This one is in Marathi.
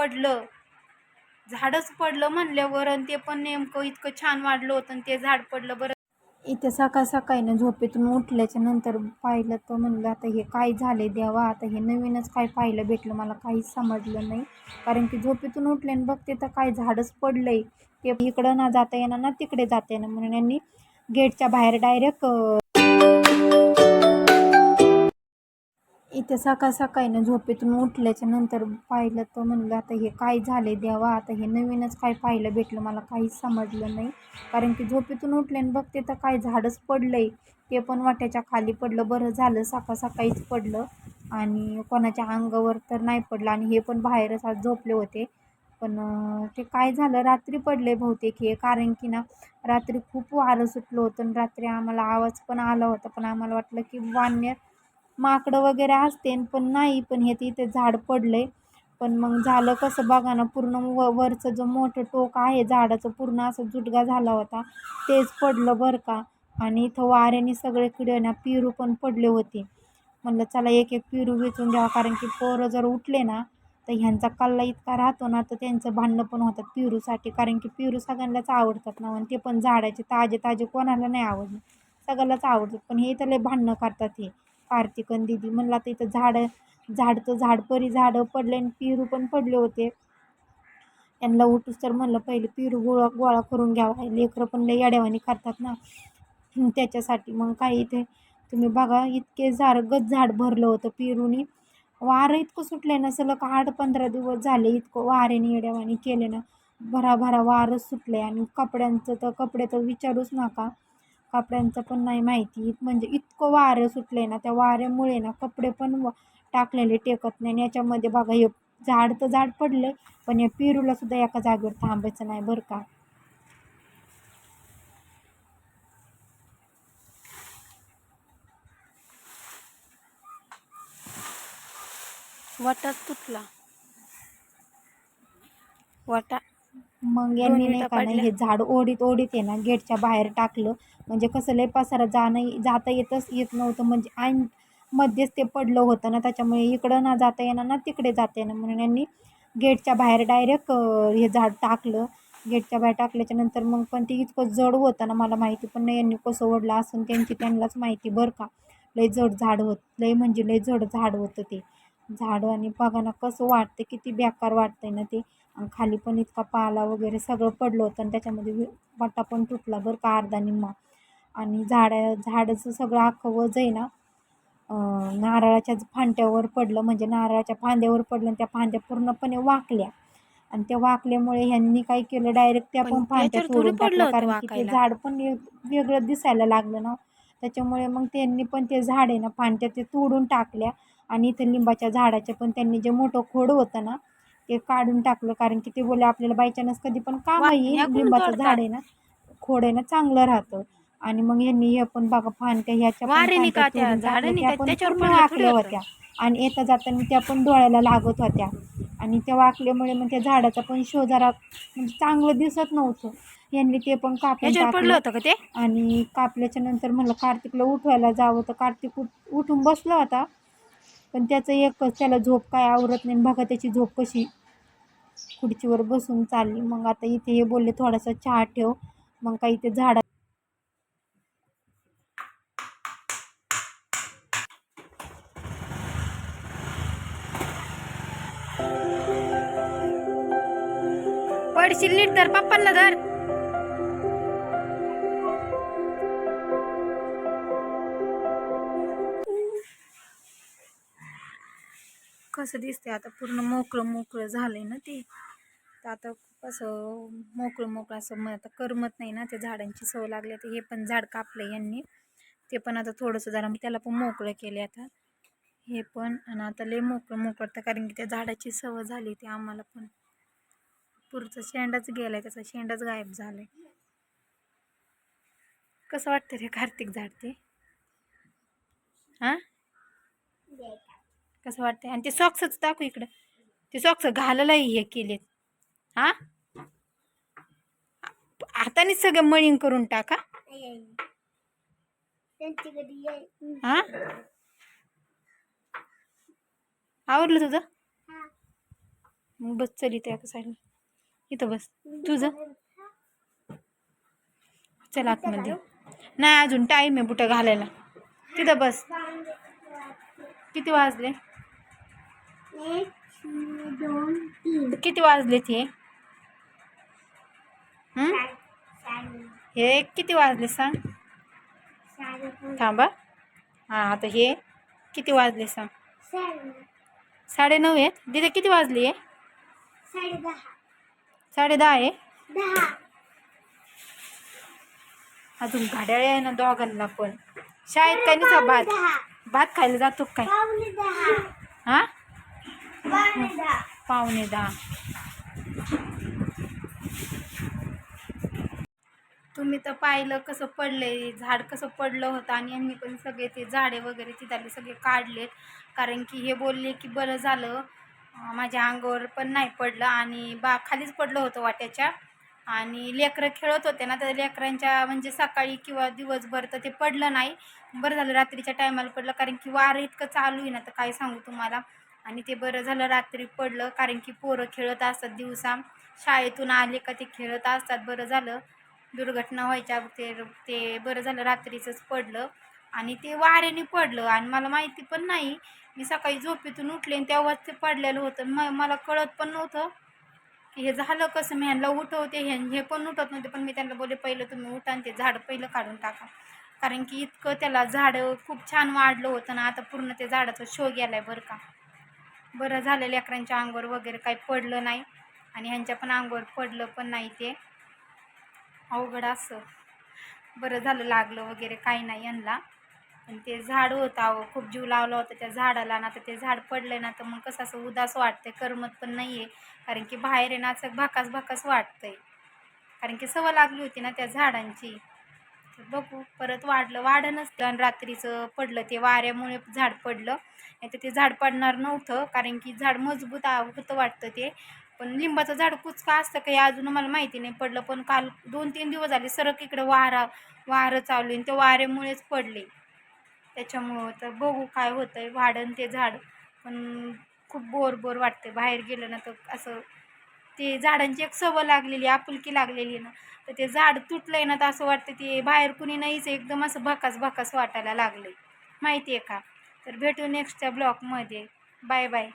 पडलं. झाडच पडलं म्हणल्यावर आणि ते पण नेमकं इतकं छान वाढलं होतं आणि ते झाड पडलं बरं. इथे सकाळ सकाळी ना झोपेतून उठल्याच्या नंतर पाहिलं तर म्हणलं आता हे काय झाले देवा आता हे नवीनच काय पाहिलं भेटलं मला काहीच समजलं नाही. कारण की झोपेतून उठले आणि बघते तर काय झाडच पडलंय. ते इकडं ना जाता येणार ना तिकडे जाता येणार म्हणून यांनी गेटच्या बाहेर डायरेक्ट इथे सकाळ सकाळी ना झोपेतून उठल्याच्या नंतर पाहिलं तर म्हणलं आता हे काय झाले देवा? आता हे नवीनच काय पाहिलं भेटलं? मला काहीच समजलं नाही. कारण की झोपेतून उठले बघते तर काय झाडच पडलं आहे ते पण वाट्याच्या खाली पडलं. बरं झालं सकाळ सकाळीच पडलं. आणि कोणाच्या अंगावर तर नाही पडलं. आणि हे पण बाहेरच आज झोपले होते. पण ते काय झालं? रात्री पडले बहुतेक हे. कारण की ना रात्री खूप वारं सुटलं होतं. आणि रात्री आम्हाला आवाज पण आला होता. पण आम्हाला वाटलं की वानर माकडं वगैरे असते पण नाही पण हे तिथे झाड पडलंय. पण मग झालं कसं बघा ना पूर्ण व वरचं जो मोठं टोक आहे झाडाचं पूर्ण असं जुटगा झाला होता. तेच पडलं बरं का. आणि इथं वाऱ्याने सगळीकडे ना पिरू पण पडले होते. म्हणलं चला एक एक पिरू वेचून द्यावा कारण की पोरं जर उठले ना तर ह्यांचा कल्ला इतका राहतो ना तर त्यांचं भांडणं पण होतात पिरूसाठी. कारण की पिरू सगळ्यांनाच आवडतात ना आणि ते पण झाडाचे ताजे ताजे कोणाला नाही आवडले सगळ्यालाच आवडतात. पण हे तर भांडणं करतात हे. कार्तिक दिदी म्हणला तर इथं झाडं झाडचं झाड परी झाडं पडले आणि पिरू पण पडले होते. त्यांना उठूस तर म्हणलं पहिले पिरू गोळा गोळा करून घ्यावा. लेकरं पण लय येड्यावानी करतात ना. त्याच्यासाठी मग काय इथे तुम्ही बघा इतके झाड गच झाड भरलं होतं पिरूनी. वारं इतकं सुटले ना सलग आठ पंधरा दिवस झाले इतकं वाऱ्याने येड्यावानी केले ना. भराभरा भरा वारं सुटले आणि कपड्यांचं तर कपडे तर विचारूच नका. कपड्यांचं पण नाही माहिती. म्हणजे इतकं वारं सुटलं आहे ना त्या वाऱ्यामुळे ना कपडे पण व- टाकलेले टेकत नाही. आणि याच्यामध्ये बघा हे झाड तर झाड पडले पण या पेरूला सुद्धा एका जागेवर थांबायचं नाही बरं का. वाटा तुटला. वाटा मग यांनी नाही का नाही. हे झाड ओढीत ओढीत आहे ना गेटच्या बाहेर टाकलं. म्हणजे कसं लय पसारा जाणं जाता येतच येत नव्हतं. म्हणजे ऐन मध्येच ते पडलं होतं ना त्याच्यामुळे इकडं ना जाता येणार ना तिकडे जाता येणार. म्हणून यांनी गेटच्या बाहेर डायरेक्ट हे झाड टाकलं. गेटच्या बाहेर टाकल्याच्या नंतर मग पण ते इतकं जड होतं ना मला माहिती पण नाही. यांनी कसं ओढलं असून त्यांची त्यांनाच माहिती बरं का. लय जड झाड होत लय म्हणजे लय जड झाड होतं ते. झाड आणि बघा ना कसं वाटतं किती बेकार वाटतंय ना ते. आणि खाली पण इतका पाला वगैरे सगळं पडलं होतं आणि त्याच्यामध्ये वाटा पण तुटला बरं का अर्धा निम्मा. आणि झाडा झाडाचं सगळं अख्खं वज आहे ना नारळाच्या फांद्यावर पडलं. म्हणजे नारळाच्या फांद्यावर पडलं आणि त्या फांद्या पूर्णपणे वाकल्या. आणि त्या वाकल्यामुळे ह्यांनी काय केलं डायरेक्ट त्या पण फांद्या टाकल्या. होतं कारण की ते. झाड पण वेगळं दिसायला लागलं ना. त्याच्यामुळे मग त्यांनी पण ते झाड आहे ना फांद्या ते तोडून टाकल्या. आणि इथं लिंबाच्या झाडाचे पण त्यांनी जे मोठं खोड होतं ना ते काढून टाकलं. कारण की ते बोलले आपल्याला बाय चान्स कधी पण काम येईल. ह्याकडून लिंबाचं. झाड आहे ना खोड आहे ना चांगलं राहतं. आणि मग यांनी हे पण बघा फांद्या ह्याच्या पण फांद्या त्या तोडून टाकल्या, पण पूर्ण होतं. होत्या. आणि येता जाताना त्या पण डोळ्याला लागत होत्या. आणि त्या वाकल्यामुळे मग त्या झाडाचा पण शो जरा म्हणजे चांगलं दिसत नव्हतं. यांनी ते पण कापून याच्यावर पडलं टाकलं. होतं का ते? आणि कापल्याच्या नंतर म्हणलं कार्तिकला उठवायला जावं. तर कार्तिक उठ उठून बसला होता. पण त्याचं एकच त्याला झोप काय आवरत नाही. बघा त्याची झोप कशी. खुर्चीवर बसून चालली. मग आता इथे हे बोलले थोडासा चहा ठेव. मग काही इथे झाडा पडशील नीट तर पप्पांना धर. कसं दिसते आता पूर्ण मोकळं मोकळं झालंय ना ते. तर आता कसं मोकळं मोकळं असं मग आता करमत नाही ना त्या झाडांची सवय लागली. तर हे पण झाड कापलं यांनी. ते पण आता थोडंसं जरा त्याला पण मोकळं केले आता. हे पण आणि आता लय मोकळं मोकळं तर कारण की त्या झाडाची सवय झाली ती आम्हाला पण. पुढचं शेंडाच आहे त्याचा शेंडाच गायब झालाय. कसं वाटतं रे कार्तिक झाड ते? हां? कसं वाटतंय? आणि ते सॉक्सच दाखव इकडं. ते सॉक्स घालायलाही हे केलेत. हा? हातानेच सगळं मळीन करून टाका. हा? आवडलं तुझं? मग बस चल इथे एका साईडला इथं बस. तुझं? चल आतमध्ये नाही अजून टाईम आहे बुटं घालायला. तिथं बस. किती वाजले? एक दोन तीन. किती वाजले ते? हं? किती वाजले सांग? थांबा. हां आता हे किती वाजले सांग? साडे नऊ. आहेत? तिथे किती वाजली? आहे साडे दहा आहे? अजून घड्याळ आहे ना दोघांना पण. शाळेत काय नाही भात? भात खायला जातो काय? हां? पावणे दहा तुम्ही तर पाहिलं कसं पडलंय झाड कसं पडलं होतं आणि यांनी पण सगळे ते झाडे वगैरे तिथले सगळे काढलेत. कारण की हे बोलले की बरं झालं माझ्या अंगावर पण नाही पडलं आणि बा खालीच पडलं होतं वाट्याच्या. आणि लेकरं खेळत होते ना तर लेकरांच्या म्हणजे सकाळी किंवा दिवसभर तर ते पडलं नाही. बरं झालं रात्रीच्या टायमाला पडलं कारण की वारं इतकं चालू आहे ना तर काय सांगू तुम्हाला. आणि ते बरं झालं रात्री पडलं कारण की पोरं खेळत असतात दिवसा. शाळेतून आले का ते खेळत असतात बरं झालं. दुर्घटना व्हायच्या ते ते बरं झालं रात्रीचंच पडलं. आणि ते वाऱ्याने पडलं. आणि मला माहिती पण नाही मी सकाळी झोपेतून उठले आणि तेव्हाच ते पडलेलं होतं. म मला कळत पण नव्हतं की हे झालं कसं? मी ह्यांना उठवते हे हे पण उठत नव्हते पण मी त्यांना बोलले पहिलं तुम्ही उठा आणि ते झाड पहिलं काढून टाका. कारण की इतकं त्याला झाडं खूप छान वाढलं होतं ना आता पूर्ण ते झाडाचा शो गेला आहे बरं का. बरं झालं लेकरांच्या अंगावर वगैरे काही पडलं नाही आणि ह्यांच्या पण अंगावर पडलं पण नाही ते. अवघड असं. बरं झालं लागलं वगैरे काही नाही यांना पण ते झाड होतं अहो खूप जीव लावला होता त्या झाडाला ना तर ते झाड पडलं ना तर मग कसं असं उदास वाटतंय करमत पण नाही आहे कारण की बाहेर आहे ना असं भाकास भाकास वाटतंय. कारण की सवय लागली होती ना त्या झाडांची. बघू. परत वाढलं वाढणच आणि रात्रीचं पडलं ते वाऱ्यामुळे झाड पडलं. नाही तर ते झाड पडणार नव्हतं कारण की झाड मजबूत होतं वाटतं ते. पण लिंबाचं झाड कुचका असतं काही अजून मला माहिती नाही पडलं. पण काल दोन तीन दिवस झाले सरक इकडं वारा वारं चालू आणि ते वाऱ्यामुळेच पडले. त्याच्यामुळं तर बघू काय होतं आहे वाढन ते झाड. पण खूप बोर बोर वाटते बाहेर गेलं ना तर असं ते झाडांची एक सवय लागलेली आपुलकी लागलेली ना. तर ते झाड तुटलंय ना तर असं वाटतं ते बाहेर कुणी नाहीच एकदम असं भकास भकास वाटायला लागले माहिती आहे का? तर भेटू नेक्स्टच्या ब्लॉगमध्ये बाय बाय